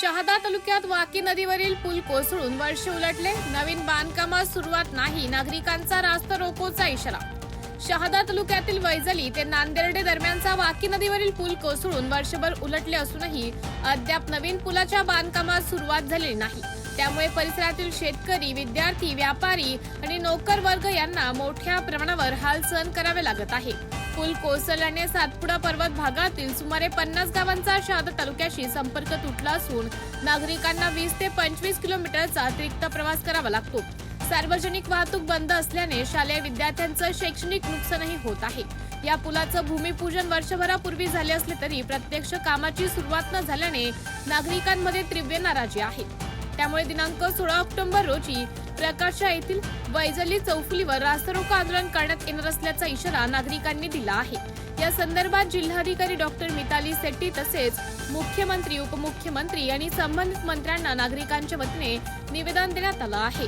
शहादा तालुक्यात वाकी नदीवरील पूल कोसळून वर्ष उलटले. नवीन बांधकामास सुरुवात नाही. नागरिकांचा रास्त रोकोचा इशारा. शहादा तालुक्यातील वैजली ते नांदेर्डे दरम्यानचा वाकी नदीवरील पूल कोसळून वर्षभर उलटले असूनही अद्याप नवीन पुलाच्या बांधकामास सुरुवात झाली नाही. त्यामुळे परिसरातील शेतकरी विद्यार्थी व्यापारी आणि नोकर वर्ग यांना मोठ्या प्रमाणावर हाल सहन करावे लागत आहे. पूल कोसळल्याने सातपुडा पर्वत भागातील सुमारे पन्नास गावांचा शहादा तालुक्याशी संपर्क तुटला असून नागरिकांना वीस ते पंचवीस किलोमीटरचा अतिरिक्त प्रवास करावा लागतो. सार्वजनिक वाहतूक बंद असल्याने शालेय विद्यार्थ्यांचं शैक्षणिक नुकसानही होत आहे. या पुलाचं भूमिपूजन वर्षभरापूर्वी झाले असले तरी प्रत्यक्ष कामाची सुरुवात न झाल्याने नागरिकांमध्ये तीव्र नाराजी आहे. त्यामुळे दिनांक सोळा ऑक्टोबर रोजी प्रकाशा येथील वैजली चौफुलीवर रास्तारोको आंदोलन करण्यात येणार असल्याचा इशारा नागरिकांनी दिला आहे. या संदर्भात जिल्हाधिकारी डॉक्टर मिताली सेट्टी तसेच मुख्यमंत्री उपमुख्यमंत्री आणि संबंधित मंत्र्यांना नागरिकांच्या वतीने निवेदन देण्यात आलं आहे.